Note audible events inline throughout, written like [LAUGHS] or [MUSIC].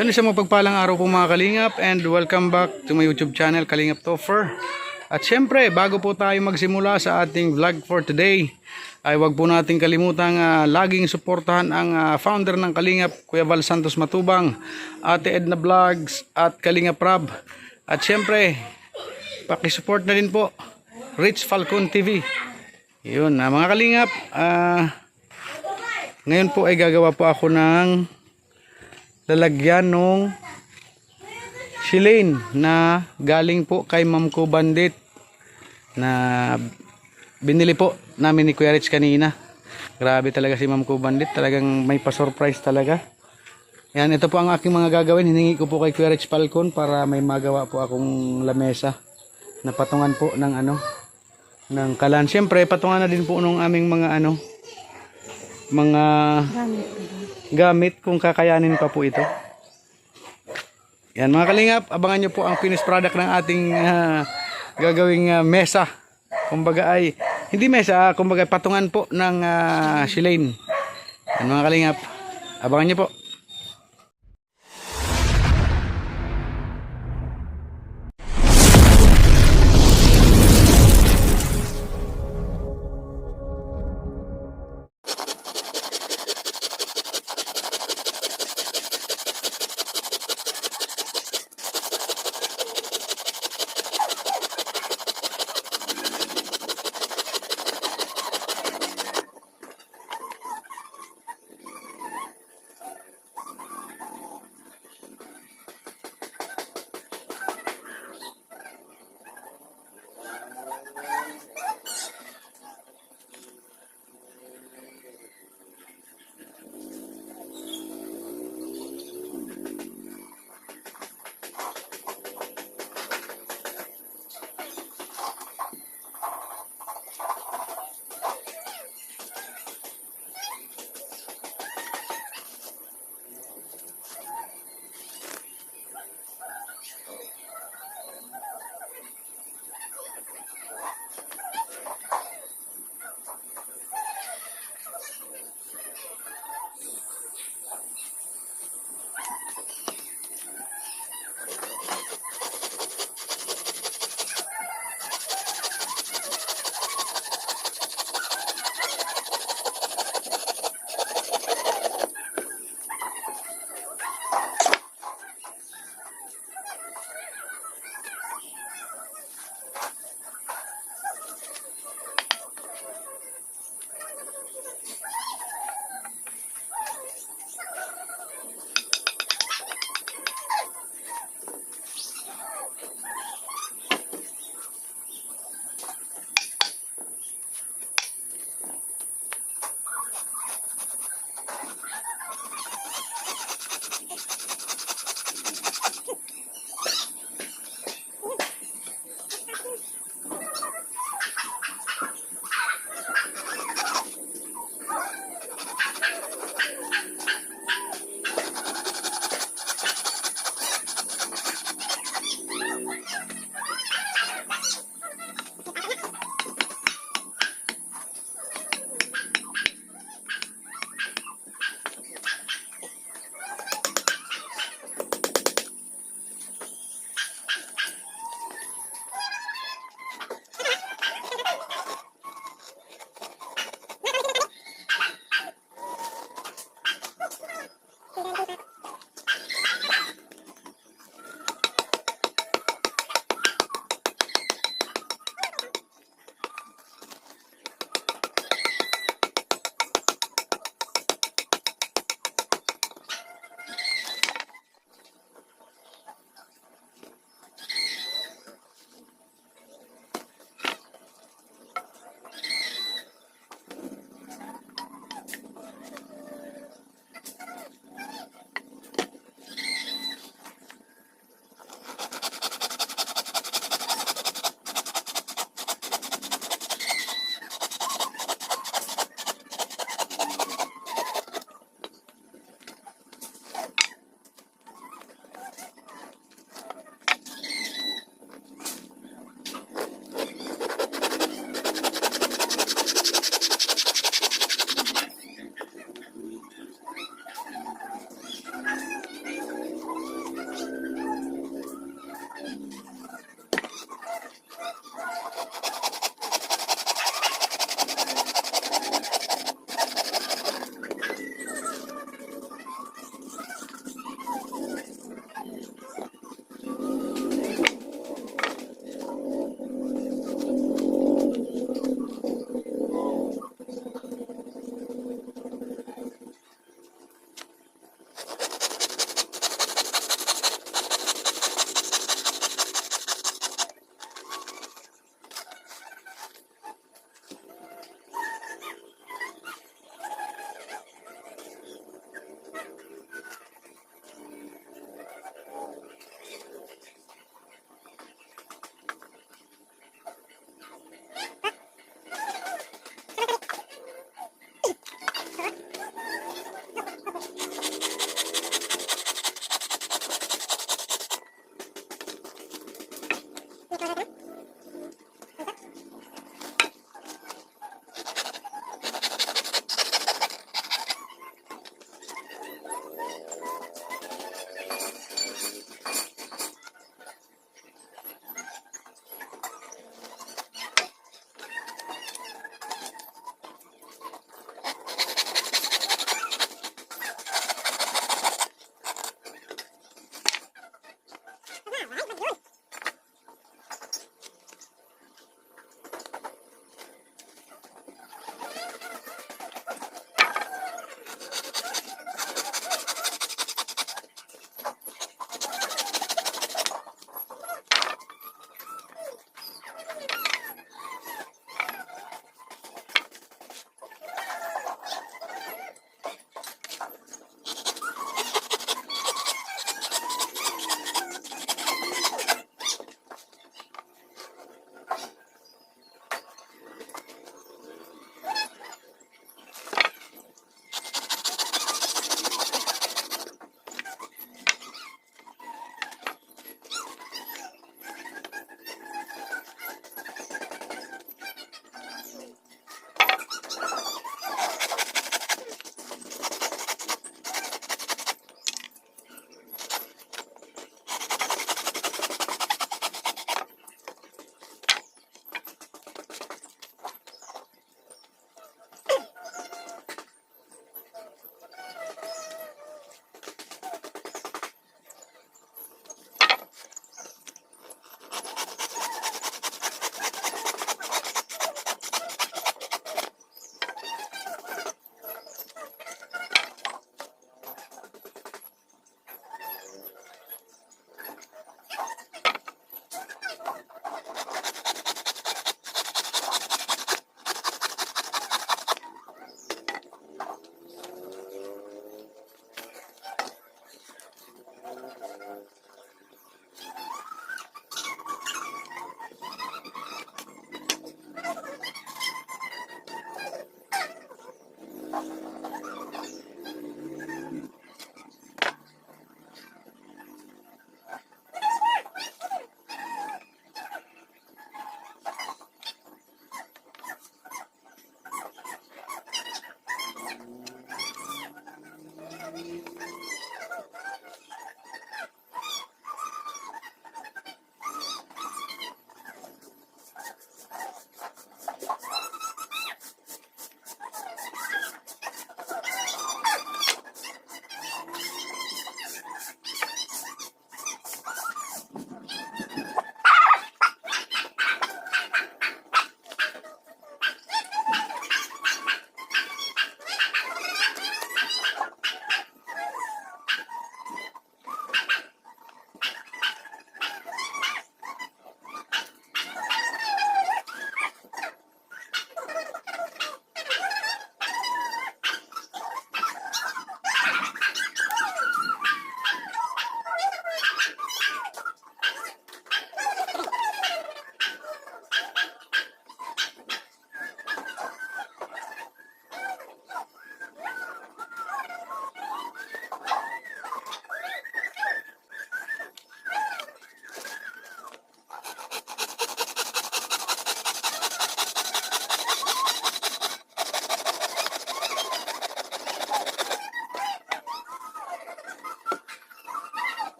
Yan isang mapagpalang araw po mga Kalingap and welcome back to my YouTube channel Kalingap Toffer. At syempre, bago po tayo magsimula sa ating vlog for today, ay wag po nating kalimutang ah, laging suportahan ang ah, founder ng Kalingap, Kuya Val Santos Matubang, Ate Edna Vlogs at Kalingap Rab. At syempre, pakisupport na rin po, Rich Falcon TV. Yun, ah, mga Kalingap, ah, ngayon po ay gagawa po ako ng lalagyan nung shilane na galing po kay Ma'am Ko Bandit na binili po namin ni Kuya Rich kanina. Grabe talaga si Ma'am Ko Bandit. Talagang may pa-surprise talaga. Yan, ito po ang aking mga gagawin. Hiningi ko po kay Kuya Rich Falcon para may magawa po akong lamesa na patungan po ng ano ng kalan. Siyempre, patungan na din po nung aming mga ano mga gamit kung kakayanin pa po ito. Yan mga kalingap, abangan nyo po ang finished product ng ating ah, gagawing ah, mesa. Kumbaga ay, hindi mesa, ah, kumbaga patungan po ng uh, shilane. Yan mga kalingap, abangan nyo po.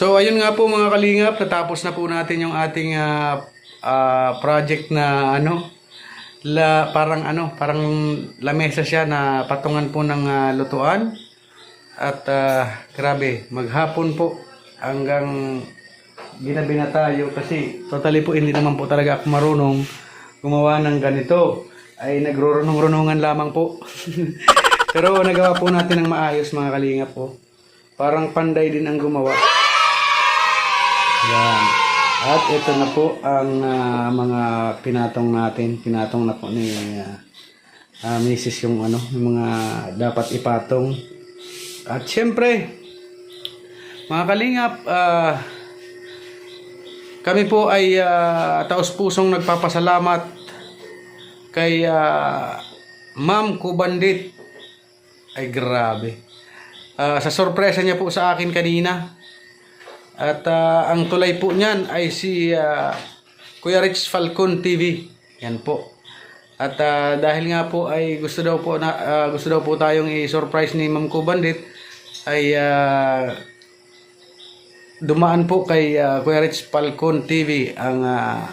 So ayun nga po mga kalingap, natapos na po natin yung ating ah, ah, project na ano, la, parang ano, parang lamesa siya na patungan po ng ah, lutuan. At ah, grabe, maghapon po hanggang ginabi na tayo kasi totally po hindi naman po talaga ako marunong gumawa ng ganito. Ay nagrurunong-runungan lamang po. [LAUGHS] Pero nagawa po natin ng maayos mga kalingap po. Parang panday din ang gumawa. Yan. At ito na po ang ah, mga pinatong natin. Pinatong na po ni ah, ah, Mrs. yung ano, yung mga dapat ipatong. At syempre, mga kalingap, ah, kami po ay ah, taos-pusong nagpapasalamat kay ah, Ma'am Kubandit. Ay grabe. Ah, sa sorpresa niya po sa akin kanina. At ah, ang tulay po niyan ay si ah, Kuya Rich Falcon TV. Yan po. At ah, dahil nga po ay gusto daw po na ah, gusto daw po tayong i-surprise ni Ma'am Kubandit ay ah, dumaan po kay ah, Kuya Rich Falcon TV ang ah,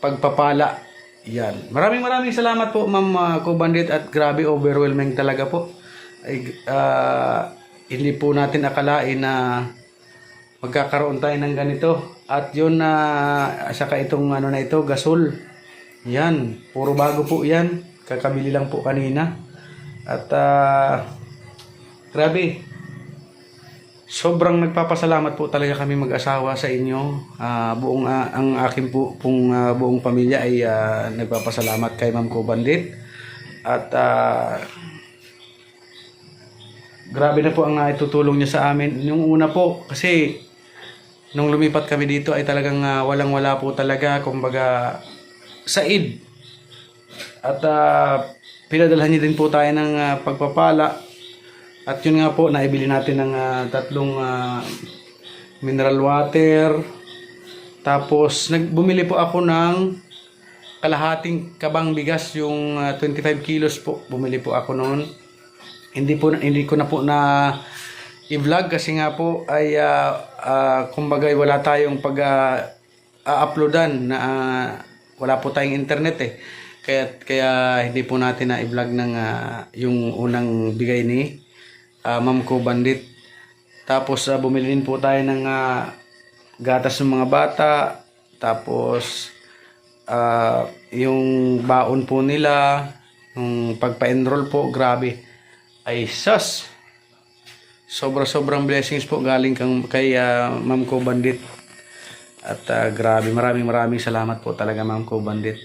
pagpapala. Yan. Maraming maraming salamat po Ma'am uh, Kubandit at grabe overwhelming talaga po. Ay, ah, hindi po natin akalain na magkakaroon tayo ng ganito. At yun na saka itong ano na ito, gasol. Yan, puro bago po yan. Kakabili lang po kanina. At ah, grabe, Sobrang nagpapasalamat po talaga kami mag-asawa sa inyo. Ah, buong ah, ang akin po pong ah, buong pamilya ay ah, nagpapasalamat kay Ma'am Ko Bandit. At ah, grabe na po ang naitutulong niya sa amin. Yung una po kasi nung lumipat kami dito ay talagang ah, walang-wala po talaga kumbaga said. At ah, pinadalhan niya din po tayo ng ah, pagpapala at yun nga po, naibili natin ng ah, tatlong ah, mineral water. Tapos, nag, bumili po ako ng kalahating kabang bigas, yung ah, 25 kilos po. Bumili po ako noon. Hindi po hindi ko na po na i-vlog kasi nga po ay uh, uh, kumbaga wala tayong pag ah, a-uploadan na ah, wala po tayong internet eh. Kaya kaya hindi po natin na i-vlog ng ah, yung unang bigay ni ah, Ma'am Ko Bandit. Tapos ah, bumili din po tayo ng ah, gatas ng mga bata. Tapos ah, yung baon po nila, yung pagpa-enroll po, grabe. Ay sus! Sobra-sobrang blessings po galing kang, kay ah, Ma'am Ko Bandit. At ah, grabe, maraming maraming salamat po talaga Ma'am Ko Bandit.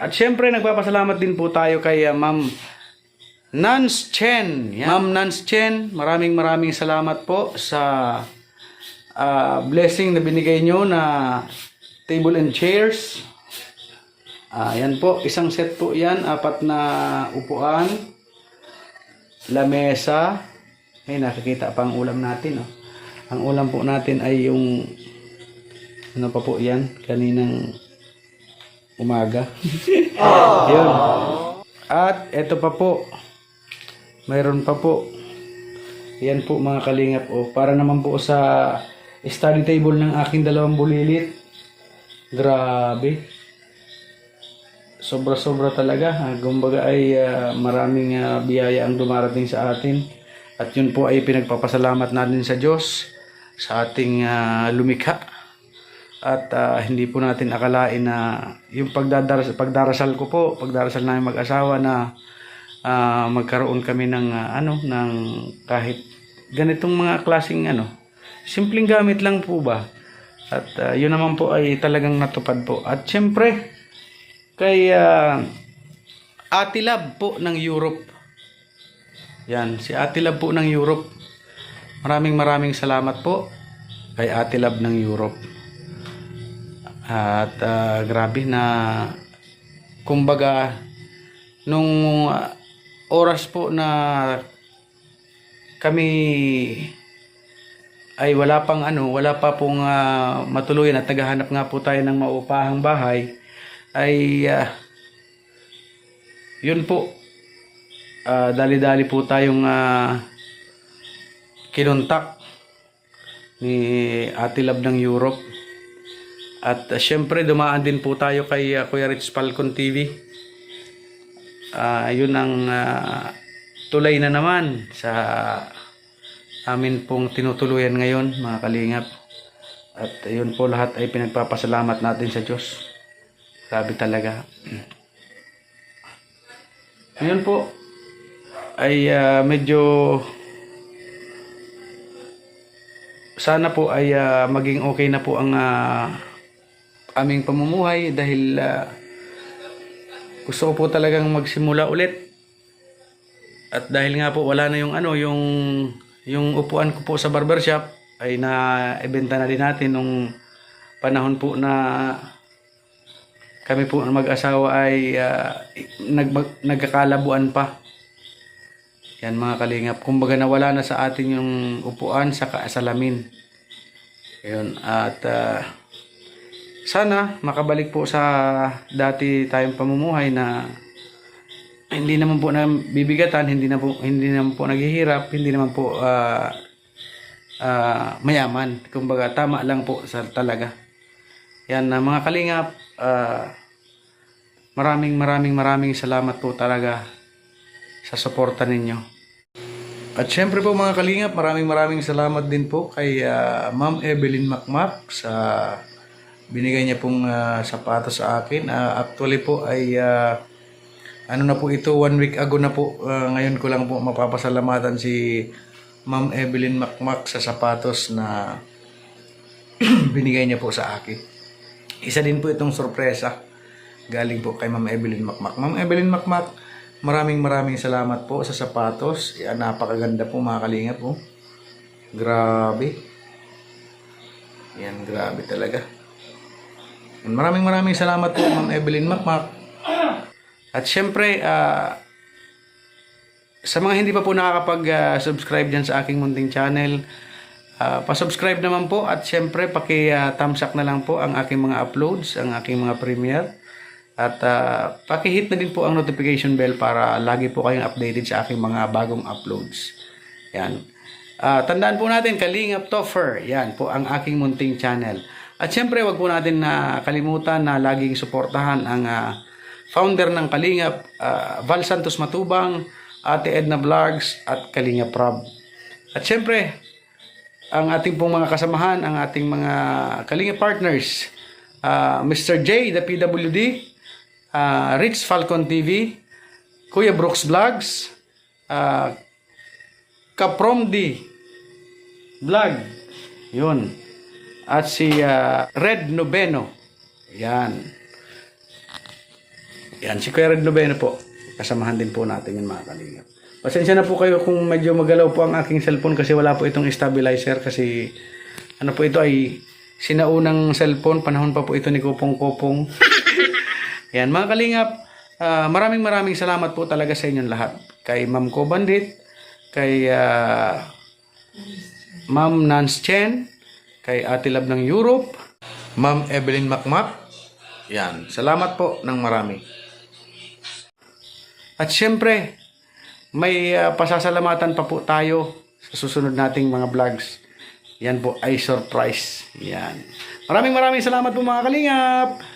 At syempre, nagpapasalamat din po tayo kay ah, Ma'am Nance Chen. Ma'am Nance Chen, maraming maraming salamat po sa ah, blessing na binigay nyo na table and chairs. Ah, yan po, isang set po yan, apat na upuan, lamesa. Ay, nakikita pa ang ulam natin. Oh. Ang ulam po natin ay yung, ano pa po yan, kaninang umaga. [LAUGHS] Yun. At eto pa po, mayroon pa po. Yan po mga kalingap o para naman po sa study table ng aking dalawang bulilit. Grabe. Sobra-sobra talaga. Ah, Kumbaga ay ah, maraming ah, biyaya ang dumarating sa atin. At yun po ay pinagpapasalamat natin sa Diyos sa ating ah, lumikha. At ah, hindi po natin akalain na yung pagdadarasal, pagdarasal ko po, pagdarasal namin mag-asawa na ah, magkaroon kami ng ah, ano ng kahit ganitong mga klasing ano simpleng gamit lang po ba? At ah, yun naman po ay talagang natupad po. At syempre kay ah, Ate Lab po ng Europe yan si Ate Lab po ng Europe. Maraming maraming salamat po kay Ate Lab ng Europe. At ah, grabe na kumbaga nung ah, oras po na kami ay wala pang ano, wala pa pong ah, matuluyan at naghahanap nga po tayo ng maupahang bahay ay ah, yun po Ah, dali-dali po tayong ah, kinontak ni Ate Lab ng Europe. At uh, syempre dumaan din po tayo kay uh, Kuya Rich Falcon TV. Ah, yun ang ah, tulay na naman sa amin pong tinutuluyan ngayon mga kalingap. At yun po lahat ay pinagpapasalamat natin sa Diyos. Grabe talaga. [CLEARS THROAT] Ngayon po ay ah, medyo sana po ay ah, maging okay na po ang ah, aming pamumuhay dahil ah, gusto ko po talagang magsimula ulit. At dahil nga po wala na yung ano, yung yung upuan ko po sa barbershop ay na ibenta na din natin nung panahon po na kami po mag-asawa ay ah, nag, nagkakalabuan pa. Yan mga kalingap. Kumbaga nawala na sa atin yung upuan sa kaasalamin. Ayun. At ah, sana makabalik po sa dati tayong pamumuhay na hindi naman po na bibigatan, hindi na po hindi naman po naghihirap, hindi naman po ah, ah, mayaman. Kumbaga tama lang po sa talaga. Yan na mga kalingap, ah, maraming maraming maraming salamat po talaga sa suporta ninyo. At syempre po mga kalingap, maraming maraming salamat din po kay ah, Ma'am Evelyn Macmac sa binigay niya pong ah, sapatos sa akin. Ah, actually po ay ah, ano na po ito, one week ago na po. Ah, ngayon ko lang po mapapasalamatan si Ma'am Evelyn Macmac sa sapatos na [CLEARS THROAT] binigay niya po sa akin. Isa din po itong sorpresa galing po kay Ma'am Evelyn Macmac. Ma'am Evelyn Macmac, maraming maraming salamat po sa sapatos. Yan, napakaganda po mga kalingap po. Grabe. Yan, grabe talaga. Yan, maraming maraming salamat po Ma'am Evelyn Macmac. At syempre, ah, sa mga hindi pa po nakakapag-subscribe dyan sa aking munting channel, ah, pa-subscribe naman po at syempre paki-thumbs up na lang po ang aking mga uploads, ang aking mga premiere. At ah, paki-hit na din po ang notification bell para lagi po kayong updated sa aking mga bagong uploads. Yan. Ah, tandaan po natin, Kalingap Toffer. Yan po ang aking munting channel. At syempre, wag po natin na kalimutan na laging suportahan ang ah, founder ng Kalingap, ah, Val Santos Matubang, Ate Edna Vlogs, at Kalingap Rob. At syempre, ang ating pong mga kasamahan, ang ating mga Kalingap partners, ah, Mr. J, the PWD, ah, Rich Falcon TV, Kuya Brooks Vlogs, ah, Kapromdi Vlog. Yun. At si ah, Red Noveno. Yan. Yan, si Kuya Red Noveno po. Kasamahan din po natin yung mga kalingap. Pasensya na po kayo kung medyo magalaw po ang aking cellphone kasi wala po itong stabilizer kasi ano po ito ay sinaunang cellphone. Panahon pa po ito ni Kupong Kupong. Yan, mga kalingap, ah, maraming maraming salamat po talaga sa inyong lahat. Kay Ma'am Ko Bandit, kay ah, Ma'am Nance Chen, kay Ate Lab ng Europe, Ma'am Evelyn Macmac. Yan, salamat po ng marami. At syempre, may ah, pasasalamatan pa po tayo sa susunod nating mga vlogs. Yan po ay surprise. Yan. Maraming maraming salamat po mga kalingap.